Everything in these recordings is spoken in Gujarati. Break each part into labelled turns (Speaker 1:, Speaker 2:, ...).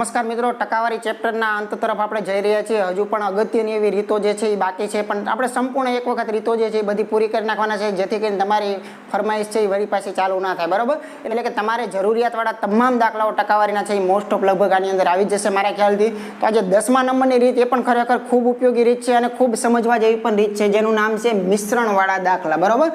Speaker 1: નમસ્કાર મિત્રો, ટકાવારી ચેપ્ટરના અંત તરફ આપણે જઈ રહ્યા છીએ. હજુ પણ અગત્યની એવી રીતો જે છે એ બાકી છે, પણ આપણે સંપૂર્ણ એક વખત રીતો જે છે એ બધી પૂરી કરી નાખવાના છે, જેથી કરીને તમારી ફરમાઈશ છે એ વળી પાછી ચાલુ ના થાય, બરાબર? એટલે કે તમારે જરૂરિયાતવાળા તમામ દાખલાઓ ટકાવારીના છે એ મોસ્ટ ઓફ લગભગ આની અંદર આવી જશે મારા ખ્યાલથી. તો આજે દસમા નંબરની રીત એ પણ ખરેખર ખૂબ ઉપયોગી રીત છે અને ખૂબ સમજવા જેવી પણ રીત છે, જેનું નામ છે મિશ્રણવાળા દાખલા, બરાબર?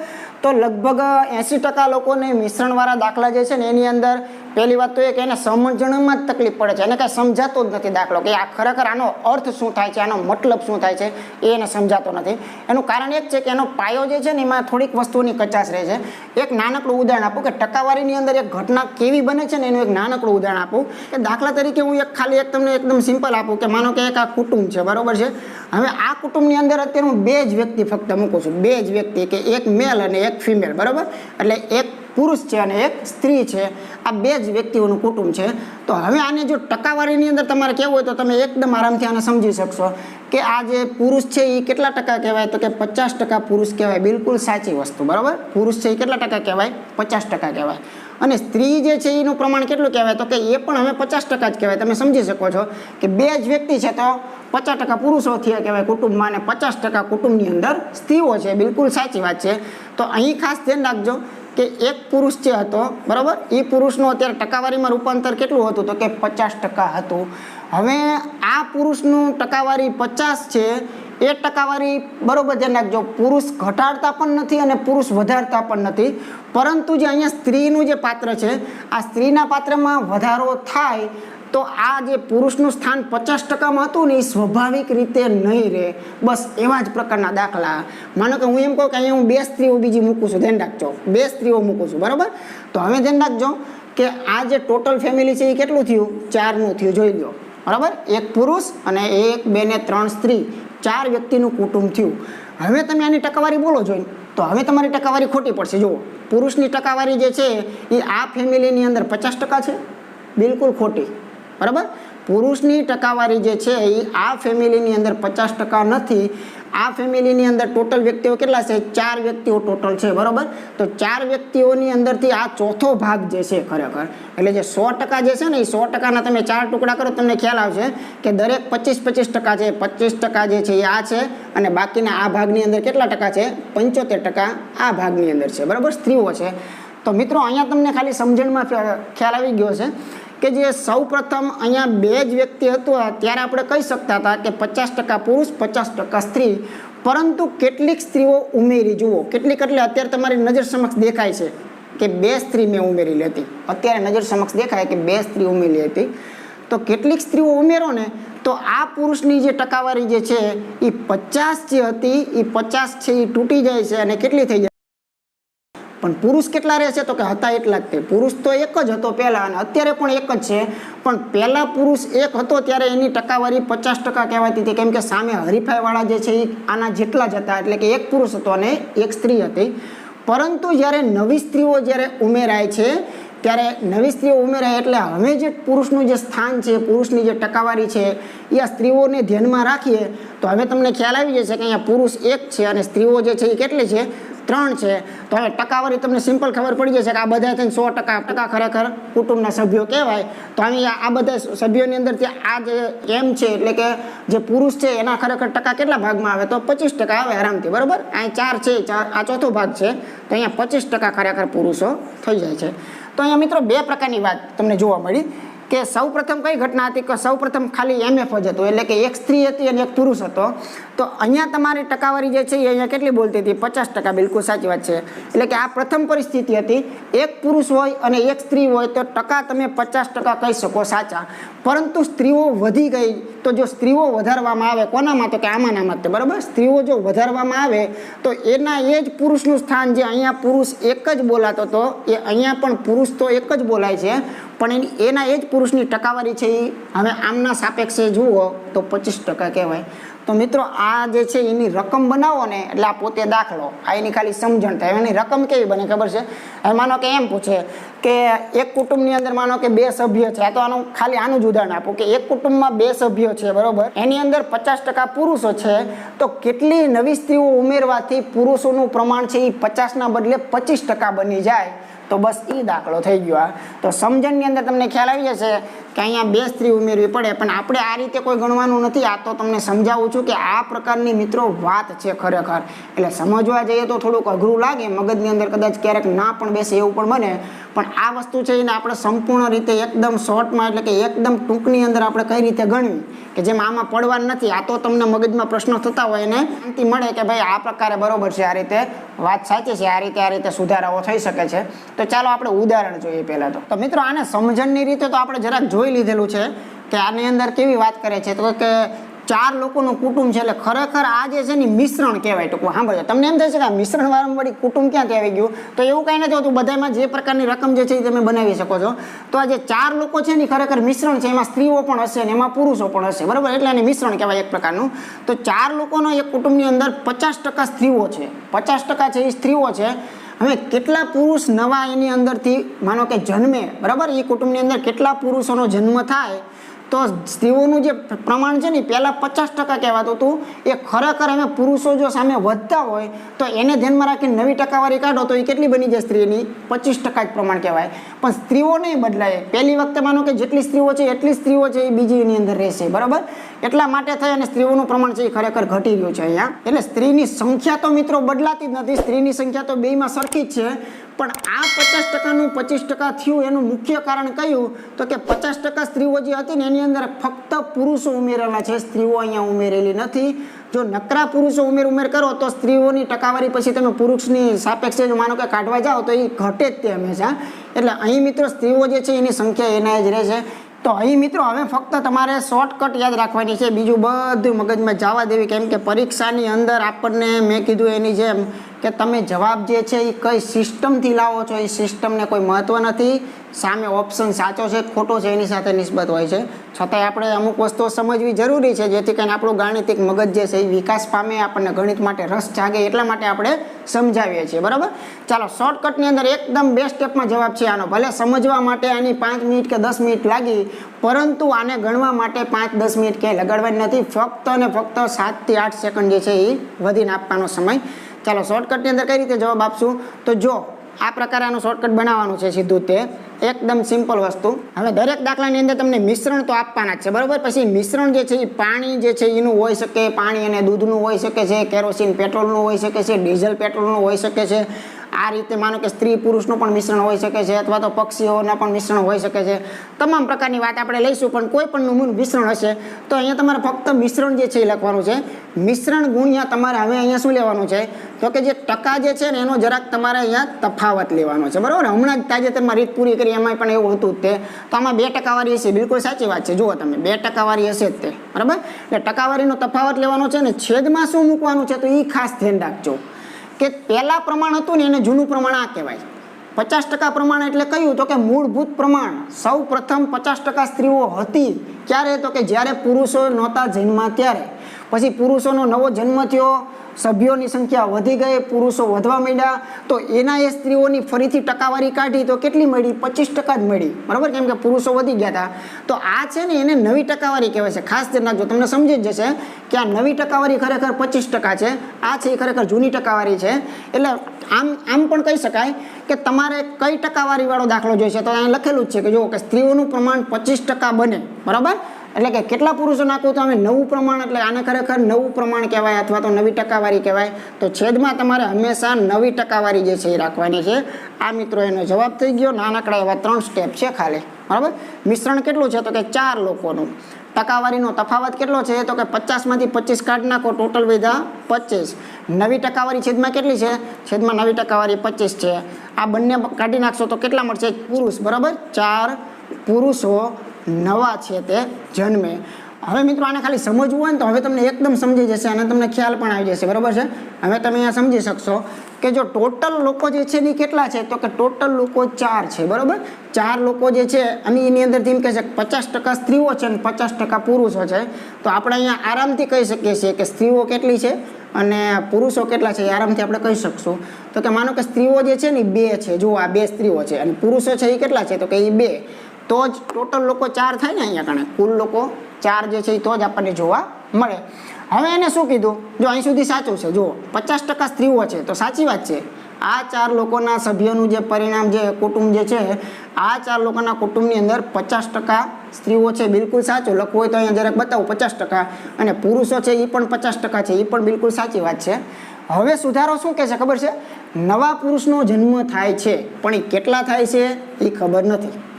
Speaker 1: તો લગભગ એંસી ટકા લોકોને મિશ્રણવાળા દાખલા જે છે ને એની અંદર પહેલી વાત તો એ કે એને સમજણમાં જ તકલીફ પડે છે. એને કાંઈ સમજાતો જ નથી દાખલો કે આ ખરેખર આનો અર્થ શું થાય છે? આનો મતલબ શું થાય છે? એ એને સમજાતો નથી. એનું કારણ એક છે કે એનો પાયો જે છે ને એમાં થોડીક વસ્તુઓની કચાશ રહે છે. એક નાનકડું ઉદાહરણ આપું કે ટકાવારીની અંદર એક ઘટના કેવી બને છે ને એનું એક નાનકડું ઉદાહરણ આપું કે દાખલા તરીકે હું એક ખાલી એક તમને એકદમ સિમ્પલ આપું કે માનો કે એક આ કુટુંબ છે, બરોબર છે? હવે આ કુટુંબની અંદર અત્યારે હું બે જ વ્યક્તિ ફક્ત મૂકું છું. બે જ વ્યક્તિ કે એક મેલ અને એક ફિમેલ બરાબર? એટલે એક પુરુષ છે અને એક સ્ત્રી છે. આ બે જ વ્યક્તિઓનું કુટુંબ છે. તો હવે આને જો ટકાવારીની અંદર તમારે કહેવું હોય તો તમે એકદમ આરામથી આને સમજી શકશો કે આ જે પુરુષ છે એ કેટલા ટકા કહેવાય? તો કે પચાસ ટકા પુરુષ કહેવાય. બિલકુલ સાચી વસ્તુ, બરાબર? પુરુષ છે એ કેટલા ટકા કહેવાય? પચાસ ટકા કહેવાય. અને સ્ત્રી જે છે એનું પ્રમાણ કેટલું કહેવાય? તો કે એ પણ હવે પચાસ ટકા જ કહેવાય. તમે સમજી શકો છો કે બે જ વ્યક્તિ છે તો પચાસ ટકા પુરુષો થયા કહેવાય કુટુંબમાં અને પચાસ ટકા કુટુંબની અંદર સ્ત્રીઓ છે. બિલકુલ સાચી વાત છે. તો અહીં ખાસ ધ્યાન રાખજો કે એક પુરુષ જે હતો, બરાબર? એ પુરુષનું અત્યારે ટકાવારીમાં રૂપાંતર કેટલું હતું? તો કે પચાસ ટકા હતું. હવે આ પુરુષનું ટકાવારી પચાસ છે. એ ટકાવારી બરોબર ધ્યાન રાખજો. પુરુષ ઘટાડતા પણ નથી અને પુરુષ વધારતા પણ નથી. પરંતુ જે અહીંયા સ્ત્રીનું જે પાત્ર છે, આ સ્ત્રીના પાત્રમાં વધારો થાય તો આ જે પુરુષનું સ્થાન પચાસ ટકામાં હતું ને એ સ્વાભાવિક રીતે નહીં રહે. બસ એવા જ પ્રકારના દાખલા. માનો કે હું એમ કહું કે અહીંયા હું બે સ્ત્રીઓ બીજી મૂકું છું. ધ્યાન રાખજો. બે સ્ત્રીઓ મૂકું છું. બરાબર? તો હવે ધ્યાન રાખજો કે આ જે ટોટલ ફેમિલી છે એ કેટલું થયું? ચારનું થયું. જોઈ લો. બરાબર? એક પુરુષ અને એક, બે ને ત્રણ સ્ત્રી. ચાર વ્યક્તિનું કુટુંબ થયું. હવે તમે આની ટકાવારી બોલો જોઈને. તો હવે તમારી ટકાવારી ખોટી પડશે. જુઓ. પુરુષની ટકાવારી જે છે એ આ ફેમિલીની અંદર પચાસ ટકા છે. બિલકુલ ખોટી. બરાબર? પુરુષની ટકાવારી જે છે એ આ ફેમિલીની અંદર પચાસ ટકા નથી. આ ફેમિલીની અંદર ટોટલ વ્યક્તિઓ કેટલા છે? ચાર વ્યક્તિઓ ટોટલ છે, બરાબર? તો ચાર વ્યક્તિઓની અંદરથી આ ચોથો ભાગ જે છે ખરેખર, એટલે જે સો ટકા જે છે ને એ સો ટકાના તમે ચાર ટુકડા કરો તમને ખ્યાલ આવશે કે દરેક પચીસ પચીસ ટકા છે. પચીસ ટકા જે છે એ આ છે અને બાકીના આ ભાગની અંદર કેટલા ટકા છે? પંચોતેર ટકા આ ભાગની અંદર છે, બરાબર? સ્ત્રીઓ છે. તો મિત્રો, અહીંયા તમને ખાલી સમજણમાં ખ્યાલ આવી ગયો છે. કે જે સૌ પ્રથમ અહીંયા બે જ વ્યક્તિ હતું, ત્યારે આપણે કહી શકતા હતા કે પચાસ ટકા પુરુષ, પચાસ ટકા સ્ત્રી. પરંતુ કેટલીક સ્ત્રીઓ ઉમેરી, જુઓ, કેટલીક એટલે અત્યારે તમારી નજર સમક્ષ દેખાય છે કે બે સ્ત્રી મેં ઉમેરી હતી. અત્યારે નજર સમક્ષ દેખાય કે બે સ્ત્રી ઉમેરી હતી. તો કેટલીક સ્ત્રીઓ ઉમેરો ને, તો આ પુરુષની જે ટકાવારી જે છે એ પચાસ જે હતી એ પચાસ છે એ તૂટી જાય છે અને કેટલી થઈ જાય? પણ પુરુષ કેટલા રહે છે તો કે હતા એટલા જ તે. પુરુષ તો એક જ હતો પહેલાં અને અત્યારે પણ એક જ છે. પણ પહેલાં પુરુષ એક હતો ત્યારે એની ટકાવારી પચાસ ટકા કહેવાતી હતી. કેમ કે સામે હરીફાઈવાળા જે છે એ આના જેટલા જ હતા. એટલે કે એક પુરુષ હતો અને એક સ્ત્રી હતી. પરંતુ જ્યારે નવી સ્ત્રીઓ જ્યારે ઉમેરાય છે, ત્યારે નવી સ્ત્રીઓ ઉમેરાય એટલે હવે જે પુરુષનું જે સ્થાન છે, પુરુષની જે ટકાવારી છે, એ આ સ્ત્રીઓને ધ્યાનમાં રાખીએ, તો હવે તમને ખ્યાલ આવી જશે કે અહીંયા પુરુષ એક છે અને સ્ત્રીઓ જે છે એ કેટલી છે? ત્રણ છે, તો હવે ટકાવારી તમને સિમ્પલ ખબર પડી જશે કે આ બધા થઈને સો ટકા ટકા ખરેખર કુટુંબના સભ્યો કહેવાય. તો અહીંયા આ બધા સભ્યોની અંદરથી આ જે એમ છે, એટલે કે જે પુરુષ છે, એના ખરેખર ટકા કેટલા ભાગમાં આવે? તો પચીસ ટકા આવે આરામથી, બરાબર? અહીં ચાર છે, ચાર, આ ચોથો ભાગ છે, તો અહીંયા પચીસ ટકા ખરેખર પુરુષો થઈ જાય છે. તો અહીંયા મિત્રો બે પ્રકારની વાત તમને જોવા મળી. કે સૌ પ્રથમ કઈ ઘટના હતી? કે સૌ પ્રથમ ખાલી એમએફ જ હતું, એટલે કે એક સ્ત્રી હતી અને એક પુરુષ હતો. તો અહીંયા તમારી ટકાવારી જે છે એ અહીંયા કેટલી બોલતી હતી? પચાસ ટકા, બિલકુલ સાચી વાત છે. એટલે કે આ પ્રથમ પરિસ્થિતિ હતી. એક પુરુષ હોય અને એક સ્ત્રી હોય, તો ટકા તમે પચાસ ટકા કહી શકો, સાચા. પરંતુ સ્ત્રીઓ વધી ગઈ, તો જો સ્ત્રીઓ વધારવામાં આવે, કોનામાં? તો કે આમાં નામાં તે, બરાબર? સ્ત્રીઓ જો વધારવામાં આવે, તો એના એ જ પુરુષનું સ્થાન, જે અહીંયા પુરુષ એક જ બોલાતો હતો, એ અહીંયા પણ પુરુષ તો એક જ બોલાય છે. પણ એની એના એ જ પુરુષની ટકાવારી છે એ હવે આમના સાપેક્ષે જુઓ તો પચીસ ટકા કહેવાય. તો મિત્રો, આ જે છે એની રકમ બનાવો ને, એટલે આ પોતે દાખલો. આ એની ખાલી સમજણ થાય એની રકમ કેવી બને ખબર છે? હવે માનો કે એમ પૂછે કે એક કુટુંબની અંદર માનો કે બે સભ્ય છે, આ તો આનું ખાલી આનું જ ઉદાહરણ આપું કે એક કુટુંબમાં બે સભ્યો છે, બરોબર? એની અંદર પચાસ ટકા પુરુષો છે, તો કેટલી નવી સ્ત્રીઓ ઉમેરવાથી પુરુષોનું પ્રમાણ છે એ પચાસના બદલે પચીસ ટકા બની જાય? તો બસ એ દાખલો થઈ ગયો આ તો સમજણની અંદર તમને ખ્યાલ આવી જશે કે અહીંયા બે સ્ત્રી ઉમેરવી પડે, પણ આપણે આ રીતે કોઈ ગણવાનું નથી. આ તો તમને સમજાવું છું કે આ પ્રકારની મિત્રો વાત છે ખરેખર. એટલે સમજવા જઈએ તો થોડુંક અઘરું લાગે, મગજની અંદર કદાચ ક્યારેક ના પણ બેસે એવું પણ બને. પણ આ વસ્તુ છે એને આપણે સંપૂર્ણ રીતે એકદમ શોર્ટમાં, એટલે કે એકદમ ટૂંકની અંદર આપણે કઈ રીતે ગણવી? કે જેમ આમાં પડવાનું નથી, આ તો તમને મગજમાં પ્રશ્નો થતા હોય એને શાંતિ મળે કે ભાઈ આ પ્રકારે બરોબર છે, આ રીતે વાત સાચી છે, આ રીતે આ રીતે સુધારાઓ થઈ શકે છે. તો ચાલો આપણે ઉદાહરણ જોઈએ પહેલાં તો. તો મિત્રો, આને સમજણની રીતે તો આપણે જરાક જોઈ લીધેલું છે કે આની અંદર કેવી વાત કરે છે. તો કે ચાર લોકોનું કુટુંબ છે એટલે ખરેખર આ જે છે ને મિશ્રણ કહેવાય ટૂંકમાં. સાંભળજો. તમને એમ થશે કે આ મિશ્રણ વારંવાર કુટુંબ ક્યાંથી આવી ગયું? તો એવું કાંઈ નથી હોતું. બધામાં જે પ્રકારની રકમ જે છે એ તમે બનાવી શકો છો. તો આ જે ચાર લોકો છે ને ખરેખર મિશ્રણ છે. એમાં સ્ત્રીઓ પણ હશે અને એમાં પુરુષો પણ હશે. બરાબર? એટલે એને મિશ્રણ કહેવાય એક પ્રકારનું. તો ચાર લોકોનો એક કુટુંબની અંદર પચાસ ટકા સ્ત્રીઓ છે. પચાસ ટકા છે એ સ્ત્રીઓ છે. હવે કેટલા પુરુષ નવા એની અંદરથી, માનો કે જન્મે, બરાબર? એ કુટુંબની અંદર કેટલા પુરુષોનો જન્મ થાય, તો સ્ત્રીઓનું જે પ્રમાણ છે ને પહેલાં પચાસ ટકા કહેવાતું હતું. એ ખરેખર અમે પુરુષો જો સામે વધતા હોય, તો એને ધ્યાનમાં રાખીને નવી ટકાવારી કાઢો તો એ કેટલી બની જાય સ્ત્રીની? પચીસ ટકા જ પ્રમાણ કહેવાય. પણ સ્ત્રીઓ નહીં બદલાય. પહેલી વખતે માનો કે જેટલી સ્ત્રીઓ છે, એટલી સ્ત્રીઓ છે એ બીજી એની અંદર રહેશે, બરાબર? એટલા માટે થઈ અને સ્ત્રીઓનું પ્રમાણ છે એ ખરેખર ઘટી રહ્યું છે અહીંયા. એટલે સ્ત્રીની સંખ્યા તો મિત્રો બદલાતી જ નથી. સ્ત્રીની સંખ્યા તો બેમાં સરખી જ છે. પણ આ પચાસ ટકાનું પચીસ ટકા થયું એનું મુખ્ય કારણ કયું? તો કે પચાસ ટકા સ્ત્રીઓ જે હતી ને એની અંદર ફક્ત પુરુષો ઉમેરેલા છે. સ્ત્રીઓ અહીંયા ઉમેરેલી નથી. જો નકરા પુરુષો ઉમેર ઉમેર કરો તો સ્ત્રીઓની ટકાવારી પછી તમે પુરુષની સાપેક્ષે જો માનો કે કાઢવા જાઓ તો એ ઘટે જ તે હંમેશા. એટલે અહીં મિત્રો સ્ત્રીઓ જે છે એની સંખ્યા એના જ રહે છે. તો અહીં મિત્રો હવે ફક્ત તમારે શોર્ટકટ યાદ રાખવાની છે. બીજું બધું મગજમાં જવા દેવી. કેમ કે પરીક્ષાની અંદર આપણને મેં કીધું એની જેમ કે તમે જવાબ જે છે એ કઈ સિસ્ટમથી લાવો છો? એ સિસ્ટમને કોઈ મહત્ત્વ નથી. સામે ઓપ્શન સાચો છે, ખોટો છે, એની સાથે નિસ્બત હોય છે. છતાંય આપણે અમુક વસ્તુઓ સમજવી જરૂરી છે, જેથી કરીને આપણું ગાણિતિક મગજ જે છે એ વિકાસ પામે, આપણને ગણિત માટે રસ જાગે, એટલા માટે આપણે સમજાવીએ છીએ. બરાબર? ચાલો શોર્ટકટની અંદર એકદમ બે સ્ટેપમાં જવાબ છે આનો. ભલે સમજવા માટે આની પાંચ મિનિટ કે દસ મિનિટ લાગી, પરંતુ આને ગણવા માટે પાંચ દસ મિનિટ ક્યાંય લગાડવાની નથી. ફક્ત અને ફક્ત સાતથી આઠ સેકન્ડ જે છે એ વધીને આપવાનો સમય ચાલો શોર્ટકટની અંદર કઈ રીતે જવાબ આપશું? તો જો, આ પ્રકારે આનું શોર્ટકટ બનાવવાનું છે સીધું તે. એકદમ સિમ્પલ વસ્તુ. હવે દરેક દાખલાની અંદર તમને મિશ્રણ તો આપવાના જ છે, બરાબર? પછી મિશ્રણ જે છે એ પાણી જે છે એનું હોઈ શકે, પાણી અને દૂધનું હોઈ શકે છે, કેરોસીન, પેટ્રોલનું હોઈ શકે છે, ડીઝલ, પેટ્રોલનું હોઈ શકે છે. આ રીતે માનો કે સ્ત્રી પુરુષનું પણ મિશ્રણ હોઈ શકે છે અથવા તો પક્ષીઓના પણ મિશ્રણ હોઈ શકે છે. તમામ પ્રકારની વાત આપણે લઈશું, પણ કોઈ પણ મિશ્રણ હશે, તો અહીંયા તમારે ફક્ત મિશ્રણ જે છે એ લખવાનું છે. મિશ્રણ ગુણ્યા તમારે હવે અહીંયા શું લેવાનું છે? તો કે જે ટકા જે છે ને એનો જરાક તમારે અહીંયા તફાવત લેવાનો છે. બરાબર? હમણાં જ તાજેતરમાં રીત પૂરી કરી એમાં પણ એવું હતું તે. તો આમાં બે ટકાવારી હશે, બિલકુલ સાચી વાત છે. જુઓ તમે, બે ટકાવારી હશે જ તે. બરાબર? એટલે ટકાવારીનો તફાવત લેવાનો છે ને છેદમાં શું મૂકવાનું છે? તો એ ખાસ ધ્યાન રાખજો. કે પહેલાં પ્રમાણ હતું ને એને જૂનું પ્રમાણ આ કહેવાય. પચાસ ટકા પ્રમાણ એટલે કયું તો કે મૂળભૂત પ્રમાણ. સૌ પ્રથમ પચાસ ટકા સ્ત્રીઓ હતી ક્યારે? તો કે જ્યારે પુરુષો નહોતા જન્મા ત્યારે. પછી પુરુષોનો નવો જન્મ થયો સભ્યોની સંખ્યા વધી ગઈ, પુરુષો વધવા માંડ્યા, તો એના એ સ્ત્રીઓની ફરીથી ટકાવારી કાઢી તો કેટલી મળી? પચીસ ટકા જ મળી. બરાબર? કેમ કે પુરુષો વધી ગયા હતા તો આ છે ને એને નવી ટકાવારી કહેવાય છે. ખાસ ધ્યાન રાખજો, તમને સમજી જ જશે કે આ નવી ટકાવારી ખરેખર પચીસ ટકા છે. આ છે એ ખરેખર જૂની ટકાવારી છે. એટલે આમ આમ પણ કહી શકાય કે તમારે કઈ ટકાવારીવાળો દાખલો જોઈશે? તો અહીંયા લખેલું જ છે કે જો કે સ્ત્રીઓનું પ્રમાણ પચીસ ટકા બને. બરાબર? એટલે કે કેટલા પુરુષો નાખવું તો અમે નવું પ્રમાણ, એટલે આને ખરેખર નવું પ્રમાણ કહેવાય અથવા તો નવી ટકાવારી કહેવાય. તો છેદમાં તમારે હંમેશા નવી ટકાવારી જે છે એ રાખવાની છે. આ મિત્રો એનો જવાબ થઈ ગયો. નાનકડા એવા ત્રણ સ્ટેપ છે ખાલી. બરાબર? મિશ્રણ કેટલું છે? તો કે ચાર લોકોનું. ટકાવારીનો તફાવત કેટલો છે? તો કે પચાસમાંથી પચીસ કાઢી નાખો. ટોટલ વિધા પચીસ. નવી ટકાવારી છેદમાં કેટલી છે? છેદમાં નવી ટકાવારી પચીસ છે. આ બંને કાઢી નાખશો તો કેટલા મળશે? પુરુષ. બરાબર? ચાર પુરુષો નવા છે તે જન્મે. હવે મિત્રો આને ખાલી સમજવું હોય ને તો હવે તમને એકદમ સમજી જશે અને તમને ખ્યાલ પણ આવી જશે. બરાબર છે? હવે તમે અહીંયા સમજી શકશો કે જો ટોટલ લોકો જે છે એ કેટલા છે? તો કે ટોટલ લોકો ચાર છે. બરાબર? ચાર લોકો જે છે અને એની અંદરથી એમ કહે છે પચાસ ટકા સ્ત્રીઓ છે અને પચાસ ટકા પુરુષો છે. તો આપણે અહીંયા આરામથી કહી શકીએ છીએ કે સ્ત્રીઓ કેટલી છે અને પુરુષો કેટલા છે એ આરામથી આપણે કહી શકશું. તો કે માનો કે સ્ત્રીઓ જે છે ને બે છે. જુઓ આ બે સ્ત્રીઓ છે અને પુરુષો છે એ કેટલા છે? તો કે એ બે. તો જ ટોટલ લોકો ચાર થાય ને અહીંયા કણે. કુલ લોકો ચાર જે છે એ તો જ આપણને જોવા મળે. હવે એને શું કીધું? જો અહીં સુધી સાચું છે. જુઓ, પચાસ ટકા સ્ત્રીઓ છે. તો સાચી વાત છે. આ ચાર લોકોના સભ્યનું જે પરિણામ જે કુટુંબ જે છે, આ ચાર લોકોના કુટુંબની અંદર પચાસ ટકા સ્ત્રીઓ છે. બિલકુલ સાચું. લખવું હોય તો અહીંયા જરાક બતાવું. પચાસ ટકા. અને પુરુષો છે એ પણ પચાસ ટકા છે. એ પણ બિલકુલ સાચી વાત છે. હવે સુધારો શું કહે છે? ખબર છે? નવા પુરુષનો જન્મ થાય છે. પણ એ કેટલા થાય છે? એ ખબર નથી.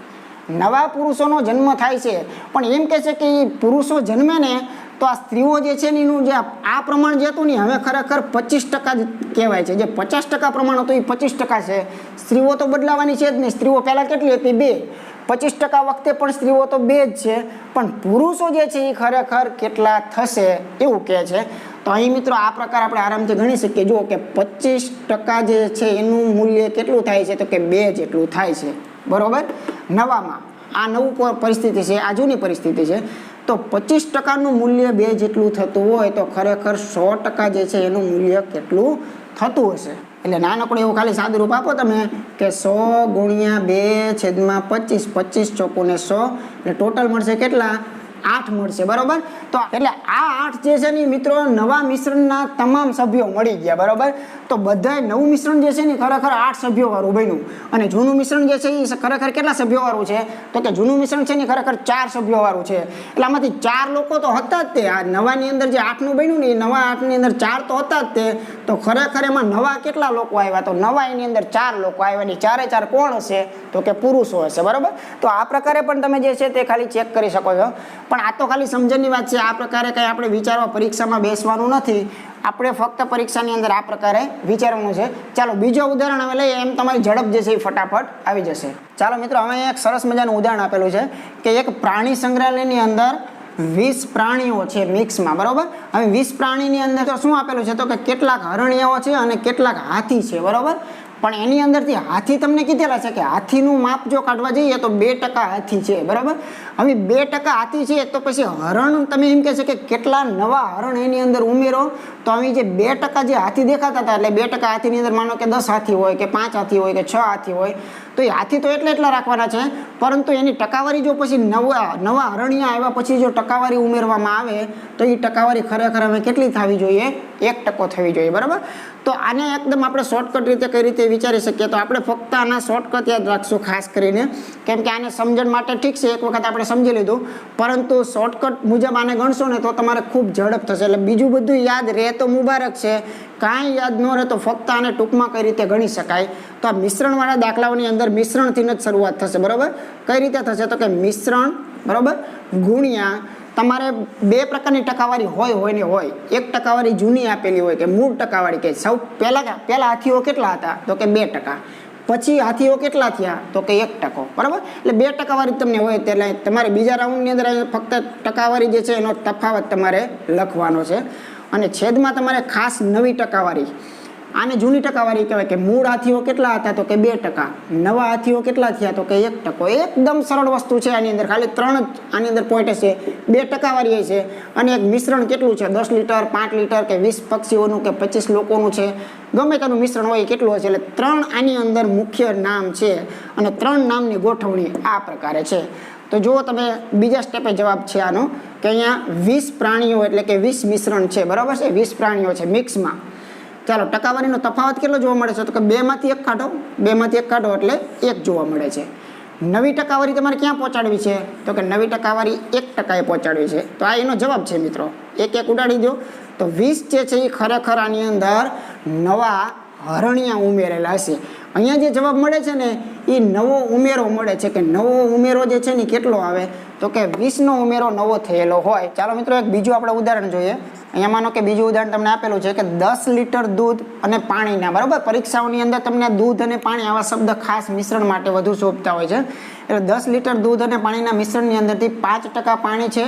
Speaker 1: નવા પુરુષોનો જન્મ થાય છે. પણ એમ કહે છે કે એ પુરુષો જન્મે ને તો આ સ્ત્રીઓ જે છે એનું જે આ પ્રમાણ જે હતું ને હવે ખરેખર પચીસ ટકા જ કહેવાય છે. જે પચાસ ટકા પ્રમાણ હતું એ પચીસ ટકા છે. સ્ત્રીઓ તો બદલાવાની છે જ નહીં સ્ત્રીઓ પહેલાં કેટલી હતી? બે. પચીસ ટકા વખતે પણ સ્ત્રીઓ તો બે જ છે. પણ પુરુષો જે છે એ ખરેખર કેટલા થશે એવું કહે છે. તો અહીં મિત્રો આ પ્રકાર આપણે આરામથી ગણી શકીએ. જુઓ કે પચીસ ટકા જે છે એનું મૂલ્ય કેટલું થાય છે? તો કે બે જેટલું થાય છે. બરોબર? નવામાં. આ નવું પરિસ્થિતિ છે, આ જૂની પરિસ્થિતિ છે. તો પચીસ ટકાનું મૂલ્ય બે જેટલું થતું હોય તો ખરેખર સો ટકા જે છે એનું મૂલ્ય કેટલું થતું હશે? એટલે નાનકડું એવું ખાલી સાદું રૂપ આપો તમે કે સો ગુણ્યા બે છેદમાં પચીસ પચીસ ચોકોને સો. એટલે ટોટલ મળશે કેટલા? આઠ મળશે બરોબર? તો એટલે આ આઠ જે છે ને મિત્રો નવા મિશ્રણના તમામ સભ્યો મળી ગયા, બરોબર? તો બધાય નવું મિશ્રણ જે છે ને ખરેખર આઠ સભ્યો વાળું બન્યું. અને જૂનું મિશ્રણ જે છે એ ખરેખર કેટલા સભ્યો વાળું છે? તો કે જૂનું મિશ્રણ છે ને ખરેખર ચાર સભ્યો વાળું છે. એટલે આમાંથી ચાર લોકો તો હતા જ તે. આ નવાની અંદર જે આઠનું બન્યું ને એ નવા આઠની અંદર ચાર તો હતા જ તે. તો ખરેખર એમાં નવા કેટલા લોકો આવ્યા? તો નવા એની અંદર ચાર લોકો આવ્યા ને ચારે ચાર કોણ હશે? તો કે પુરુષો હશે, બરોબર? તો આ પ્રકારે પણ તમે જે છે તે ખાલી ચેક કરી શકો છો. પણ આ તો ખાલી સમજણની વાત છે. આ પ્રકારે કંઈ આપણે વિચારવા પરીક્ષામાં બેસવાનું નથી. આપણે ફક્ત પરીક્ષાની અંદર આ પ્રકારે વિચારવાનું છે. ચાલો, બીજો ઉદાહરણ હવે લઈએ. એમ તમારી ઝડપ જે છે એ ફટાફટ આવી જશે. ચાલો મિત્રો, હવે એક સરસ મજાનું ઉદાહરણ આપેલું છે કે એક પ્રાણી સંગ્રહાલયની અંદર વીસ પ્રાણીઓ છે મિક્સમાં, બરોબર? હવે વીસ પ્રાણીની અંદર તો શું આપેલું છે તો કે કેટલાક હરણિયાઓ છે અને કેટલાક હાથી છે, બરોબર? પણ એની અંદરથી હાથી તમને કીધેલા છે કે હાથીનું માપ જો કાઢવા જઈએ તો બે ટકા હાથી છે, બરાબર? હવે બે ટકા હાથી છે, તો પછી હરણ તમે એમ કહે છે કે કેટલા નવા હરણ એની અંદર ઉમેરો? તો અમે જે બે ટકા જે હાથી દેખાતા હતા, એટલે બે ટકા હાથીની અંદર માનો કે દસ હાથી હોય કે પાંચ હાથી હોય કે છ હાથી હોય તો એ હાથી તો એટલે એટલા રાખવાના છે, પરંતુ એની ટકાવારી જો પછી નવા નવા હરણિયા આવ્યા પછી જો ટકાવારી ઉમેરવામાં આવે, તો એ ટકાવારી ખરેખર અમે કેટલી થવી જોઈએ? એક ટકો થવી જોઈએ, બરાબર? તો આને એકદમ આપણે શોર્ટકટ રીતે કઈ રીતે વિચારી શકીએ? તો આપણે ફક્ત આના શોર્ટકટ યાદ રાખશું ખાસ કરીને. કેમ કે આને સમજણ માટે ઠીક છે, એક વખત આપણે સમજી લીધું. પરંતુ શોર્ટકટ મુજબ આને ગણશો ને તો તમારે ખૂબ ઝડપ થશે. એટલે બીજું બધું યાદ રહે તો મુબારક છે. કાંઈ યાદ ન રહે તો ફક્ત આને ટૂંકમાં કઈ રીતે ગણી શકાય? તો આ મિશ્રણવાળા દાખલાઓની અંદર મિશ્રણથી જ શરૂઆત થશે, બરાબર? કઈ રીતે થશે? તો કે મિશ્રણ, બરાબર? ગુણ્યા, તમારે બે પ્રકારની ટકાવારી હોય હોય ને હોય. એક ટકાવારી જૂની આપેલી હોય, કે મૂળ ટકાવારી કે સૌ પહેલાં પહેલાં હાથીઓ કેટલા હતા? તો કે બે ટકા. પછી હાથીઓ કેટલા થયા? તો કે એક ટકો, બરાબર? એટલે બે ટકાવારી તમને હોય એટલે તમારે બીજા રાઉન્ડની અંદર ફક્ત ટકાવારી જે છે એનો તફાવત તમારે લખવાનો છે. અને છેદમાં તમારે ખાસ નવી ટકાવારી. આને જૂની ટકાવારી કહેવાય કે મૂળ હાથીઓ કેટલા હતા તો કે બે ટકા, નવા હાથીઓ કેટલા થયા તો કે એક ટકો. એકદમ સરળ વસ્તુ છે આની અંદર. ખાલી ત્રણ જ આની અંદર પોઈન્ટ છે બે ટકાવારી છે. અને એક મિશ્રણ કેટલું છે? દસ લીટર, પાંચ લીટર કે વીસ પક્ષીઓનું કે પચીસ લોકોનું છે? ગમે તેનું મિશ્રણ હોય કેટલું હશે? એટલે ત્રણ આની અંદર મુખ્ય નામ છે. અને ત્રણ નામની ગોઠવણી આ પ્રકારે છે. તો જુઓ તમે બીજા સ્ટેપે જવાબ છે આનો, કે અહીંયા વીસ પ્રાણીઓ એટલે કે વીસ મિશ્રણ છે, બરાબર છે? વીસ પ્રાણીઓ છે, મિક્સમાં. ચાલો, ટકાવારીનો તફાવત કેટલો જોવા મળે છે? તો કે બેમાંથી એક કાઢો. બેમાંથી એક કાઢો એટલે એક જોવા મળે છે. નવી ટકાવારી તમારે ક્યાં પહોંચાડવી છે? તો કે નવી ટકાવારી એક ટકાએ પહોંચાડવી છે. તો આ એનો જવાબ છે મિત્રો. એક એક ઉડાડી દો. તો વીસ જે છે એ ખરેખર આની અંદર નવા હરણિયા ઉમેરેલા હશે. અહીંયા જે જવાબ મળે છે ને એ નવો ઉમેરો મળે છે કે નવો ઉમેરો જે છે ને કેટલો આવે? તો કે વીસનો ઉમેરો નવો થયેલો હોય. ચાલો મિત્રો, એક બીજું આપણે ઉદાહરણ જોઈએ. અહીંયા માનો કે બીજું ઉદાહરણ તમને આપેલું છે કે દસ લીટર દૂધ અને પાણીના, બરાબર? પરીક્ષાઓની અંદર તમને દૂધ અને પાણી આવા શબ્દ ખાસ મિશ્રણ માટે વધુ શોભતા હોય છે. એટલે દસ લીટર દૂધ અને પાણીના મિશ્રણની અંદરથી પાંચ ટકા પાણી છે.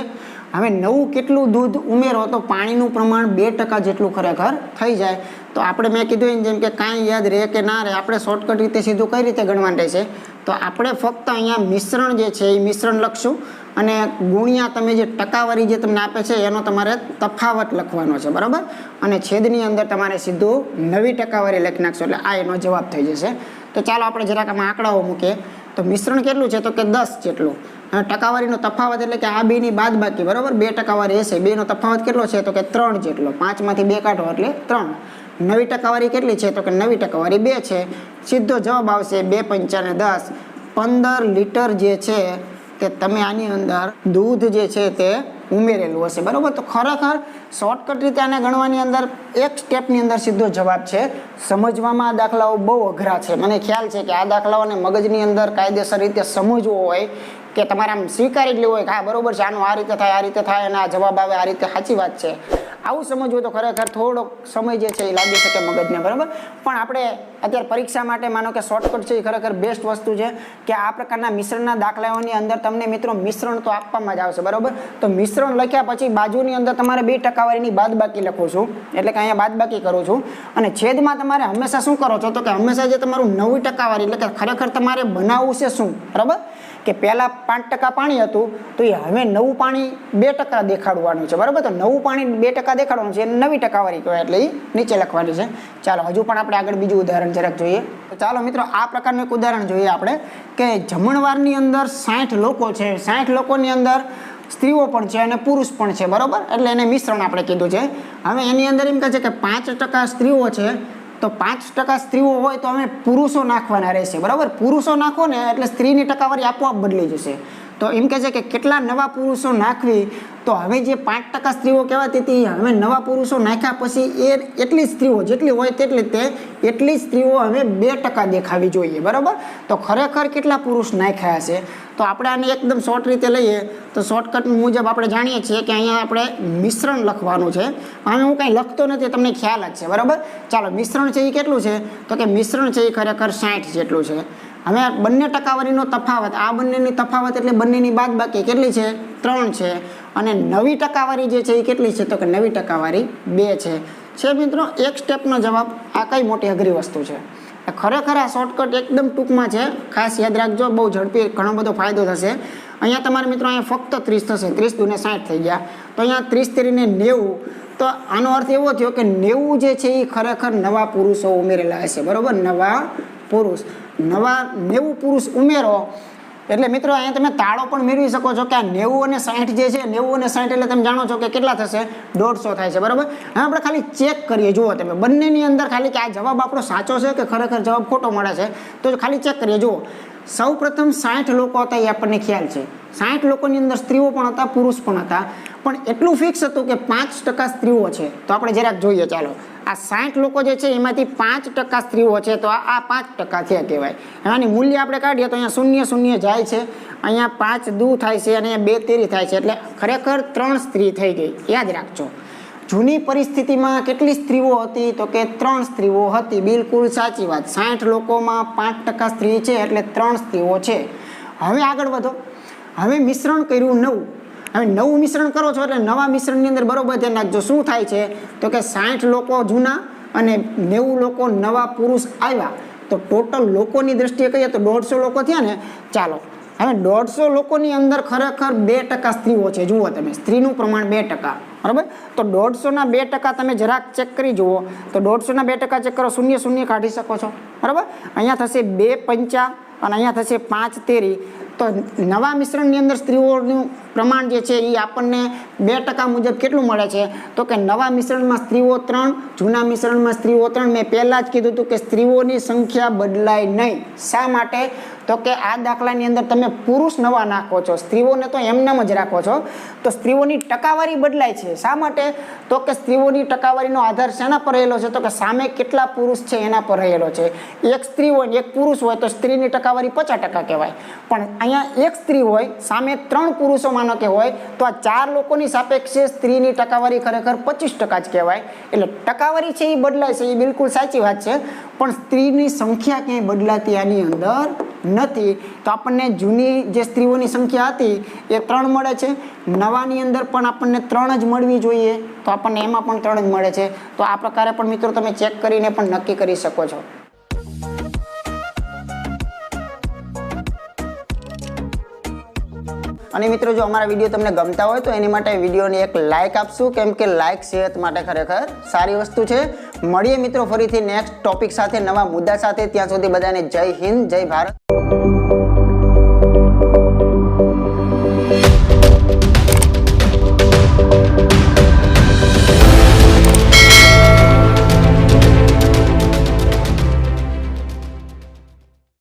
Speaker 1: હવે નવું કેટલું દૂધ ઉમેરો તો પાણીનું પ્રમાણ બે ટકા જેટલું ખરેખર થઈ જાય. તો આપણે મેં કીધું જેમ કે કાંઈ યાદ રહે કે ના રહે, આપણે શોર્ટકટ રીતે સીધું કઈ રીતે ગણવાનું રહેશે તો આપણે ફક્ત અહીંયા મિશ્રણ જે છે એ મિશ્રણ લખશું અને ગુણ્યા તમે જે ટકાવારી જે તમને આપે છે એનો તમારે તફાવત લખવાનો છે, બરાબર? અને છેદની અંદર તમારે સીધું નવી ટકાવારી લખી નાખશો એટલે આ એનો જવાબ થઈ જશે. તો ચાલો આપણે જરાક આમાં આંકડાઓ મૂકીએ. તો મિશ્રણ કેટલું છે? તો કે દસ જેટલું. ટકાવારીનો તફાવત એટલે કે આ બેની બાદ બાકી બરાબર? બે ટકાવારી હશે. બેનો તફાવત કેટલો છે? તો કે ત્રણ જેટલો. પાંચમાંથી બે કાઢો એટલે ત્રણ. નવી ટકાવારી કેટલી છે? તો કે નવી ટકાવારી બે છે. સીધો જવાબ આવશે બે પંચાને દસ. પંદર લીટર જે છે તે તમે આની અંદર દૂધ જે છે તે ઉમેરેલું હશે. બરાબર? તો ખરેખર શોર્ટકટ રીતે આને ગણવાની અંદર એક સ્ટેપની અંદર સીધો જવાબ છે. સમજવામાં આ દાખલાઓ બહુ અઘરા છે. મને ખ્યાલ છે કે આ દાખલાઓને મગજની અંદર કાયદેસર રીતે સમજવો હોય કે તમારે આમ સ્વીકારી જ લેવું હોય કે હા, બરોબર છે, આનું આ રીતે થાય, આ રીતે થાય અને આ જવાબ આવે, આ રીતે સાચી વાત છે. આવું સમજવું તો ખરેખર થોડોક સમય જે છે એ લાગી શકે મગજને, બરાબર? પણ આપણે અત્યારે પરીક્ષા માટે માનો કે શોર્ટકટ છે એ ખરેખર બેસ્ટ વસ્તુ છે કે આ પ્રકારના મિશ્રણના દાખલાઓની અંદર તમને મિત્રો મિશ્રણ તો આપવામાં જ આવશે, બરાબર? તો મિશ્રણ લખ્યા પછી બાજુની અંદર તમારે બે ટકાવારીની બાદ બાકી લખું છું, એટલે કે અહીંયા બાદ બાકી કરું છું. અને છેદમાં તમારે હંમેશા શું કરો છો તો કે હંમેશા જે તમારું નવી ટકાવારી એટલે કે ખરેખર તમારે બનાવવું છે શું, બરાબર? કે પહેલાં પાંચ ટકા પાણી હતું, તો એ હવે નવું પાણી બે ટકા દેખાડવાનું છે. બરાબર? તો નવું પાણી બે ટકા દેખાડવાનું છે નવી ટકાવારી કહેવાય એટલે એ નીચે લખવાની છે. ચાલો, હજુ પણ આપણે આગળ બીજું ઉદાહરણ જરાક જોઈએ. તો ચાલો મિત્રો, આ પ્રકારનું એક ઉદાહરણ જોઈએ આપણે, કે જમણવારની અંદર સાઠ લોકો છે. સાઠ લોકોની અંદર સ્ત્રીઓ પણ છે અને પુરુષ પણ છે. બરાબર? એટલે એને મિશ્રણ આપણે કીધું છે. હવે એની અંદર એમ કહે છે કે પાંચ ટકા સ્ત્રીઓ છે તો પાંચ ટકા સ્ત્રીઓ હોય તો અમે પુરુષો નાખવાના રહેશે, બરાબર? પુરુષો નાખો ને એટલે સ્ત્રીની ટકાવારી આપોઆપ બદલી જશે. તો એમ કહે છે કે કેટલા નવા પુરુષો નાખવી તો હવે જે પાંચ ટકા સ્ત્રીઓ કહેવાતી હતી, હવે નવા પુરુષો નાખ્યા પછી એ એટલી સ્ત્રીઓ જેટલી હોય તેટલી તે એટલી સ્ત્રીઓ હવે બે ટકા દેખાવી જોઈએ, બરાબર? તો ખરેખર કેટલા પુરુષ નાખ્યા હશે તો આપણે આને એકદમ શોર્ટ રીતે લઈએ. તો શોર્ટકટ મુજબ આપણે જાણીએ છીએ કે અહીંયા આપણે મિશ્રણ લખવાનું છે. હવે હું કાંઈ લખતો નથી તમને ખ્યાલ જ છે, બરાબર? ચાલો, મિશ્રણ છે એ કેટલું છે? તો કે મિશ્રણ છે એ ખરેખર સાઠ જેટલું છે. હવે બંને ટકાવારીનો તફાવત, આ બંનેની તફાવત એટલે બંનેની બાદ બાકી કેટલી છે? ત્રણ છે. અને નવી ટકાવારી જે છે એ કેટલી છે? તો કે નવી ટકાવારી બે છે. છે મિત્રો, એક સ્ટેપનો જવાબ, આ કઈ મોટી અઘરી વસ્તુ છે? ખરેખર આ શોર્ટકટ એકદમ ટૂંકમાં છે. ખાસ યાદ રાખજો, બહુ ઝડપી ઘણો બધો ફાયદો થશે. અહીંયા તમારે મિત્રો, અહીંયા ફક્ત ત્રીસ થશે. ત્રીસ દુને સાઠ થઈ ગયા. તો અહીંયા ત્રીસ તેરીને નેવું. તો આનો અર્થ એવો થયો કે નેવું જે છે એ ખરેખર નવા પુરુષો ઉમેરેલા હશે. બરાબર? નવા પુરુષ. નવા નેવું પુરુષ ઉમેરો. એટલે મિત્રો, અહીંયા તમે તાળો પણ મેળવી શકો છો કે આ નેવું અને સાઠ જે છે, નેવું અને સાઠ એટલે તમે જાણો છો કે કેટલા થશે? દોઢસો થાય છે, બરાબર? હવે આપણે ખાલી ચેક કરીએ, જુઓ તમે. બંનેની અંદર ખાલી કે આ જવાબ આપણો સાચો છે કે ખરેખર જવાબ ખોટો મળે છે? તો ખાલી ચેક કરીએ, જુઓ. સૌ પ્રથમ સાઠ લોકો હતા એ આપણને ખ્યાલ છે. સાઠ લોકોની અંદર સ્ત્રીઓ પણ હતા, પુરુષ પણ હતા. પણ એટલું ફિક્સ હતું કે પાંચ ટકા સ્ત્રીઓ છે. તો આપણે જરાક જોઈએ, ચાલો. આ સાઠ લોકો જે છે એમાંથી પાંચ ટકા સ્ત્રીઓ છે, તો આ પાંચ ટકા થયા કહેવાય. આની મૂલ્ય આપણે કાઢીએ તો અહીંયા શૂન્ય શૂન્ય જાય છે. અહીંયા પાંચ દુ થાય છે અને અહીંયા બે તેરી થાય છે. એટલે ખરેખર ત્રણ સ્ત્રી થઈ ગઈ. યાદ રાખજો. જૂની પરિસ્થિતિમાં કેટલી સ્ત્રીઓ હતી? તો કે ત્રણ સ્ત્રીઓ હતી. બિલકુલ સાચી વાત. સાઠ લોકોમાં પાંચ ટકા સ્ત્રી છે, એટલે ત્રણ સ્ત્રીઓ છે. હવે આગળ વધો. હવે મિશ્રણ કર્યું નવું. હવે નવું મિશ્રણ કરો છો એટલે નવા મિશ્રણની અંદર બરોબર ધ્યાન રાખજો. શું થાય છે? તો કે સાઠ લોકો જૂના અને નેવું લોકો નવા પુરુષ આવ્યા. તો ટોટલ લોકોની દ્રષ્ટિએ કહીએ તો દોઢસો લોકો થયા ને? ચાલો. હવે દોઢસો લોકોની અંદર ખરેખર બે ટકા સ્ત્રીઓ છે. જુઓ તમે, સ્ત્રીનું પ્રમાણ બે ટકા. બરાબર? તો દોઢસોના બે ટકા તમે જરાક ચેક કરી જુઓ. તો દોઢસોના બે ટકા ચેક કરો, શૂન્ય શૂન્ય કાઢી શકો છો. બરાબર? અહીંયા થશે બે પંચા અને અહીંયા થશે પાંચ તેરી. તો નવા મિશ્રણની અંદર સ્ત્રીઓનું પ્રમાણ જે છે એ આપણને બે ટકા મુજબ કેટલું મળે છે? તો કે નવા મિશ્રણમાં સ્ત્રીઓ ત્રણ, જૂના મિશ્રણમાં સ્ત્રીઓ ત્રણ. મેં પહેલાં જ કીધું હતું કે સ્ત્રીઓની સંખ્યા બદલાય નહીં. શા માટે? તો કે આ દાખલાની અંદર તમે પુરુષ નવા નાખો છો, સ્ત્રીઓને તો એમનામ જ રાખો છો. તો સ્ત્રીઓની ટકાવારી બદલાય છે. શા માટે? તો કે સ્ત્રીઓની ટકાવારીનો આધાર શેના પર રહેલો છે? તો કે સામે કેટલા પુરુષ છે એના પર રહેલો છે. એક સ્ત્રી હોય એક પુરુષ હોય તો સ્ત્રીની ટકાવારી પચાસ ટકા કહેવાય. પણ અહીંયા એક સ્ત્રી હોય, સામે ત્રણ પુરુષો માનો કે હોય, તો આ ચાર લોકોની સાપેક્ષે સ્ત્રીની ટકાવારી ખરેખર પચીસ ટકા જ કહેવાય. એટલે ટકાવારી છે એ બદલાય છે, એ બિલકુલ સાચી વાત છે, પણ સ્ત્રીની સંખ્યા ક્યાંય બદલાતી આની અંદર નથી. તો આપણને જૂની જે સ્ત્રીઓની સંખ્યા હતી, એ ત્રણ મળે છે. નવાની અંદર પણ આપણને ત્રણ જ મળવી જોઈએ, તો આપણને એમાં પણ ત્રણ જ મળે છે. તો આ પ્રકારે પણ મિત્રો તમે ચેક કરીને પણ નક્કી કરી શકો છો. અને મિત્રો, જો અમારા વીડિયો તમને ગમતા હોય, તો એની માટે વિડીયોને એક લાઇક આપશું. કેમ કે લાઇક સેહત માટે ખરેખર સારી વસ્તુ છે. મળીએ મિત્રો ફરીથી નેક્સ્ટ ટોપિક સાથે, નવા મુદ્દા સાથે. ત્યાં સુધી બધાને જય હિન્દ, જય ભારત.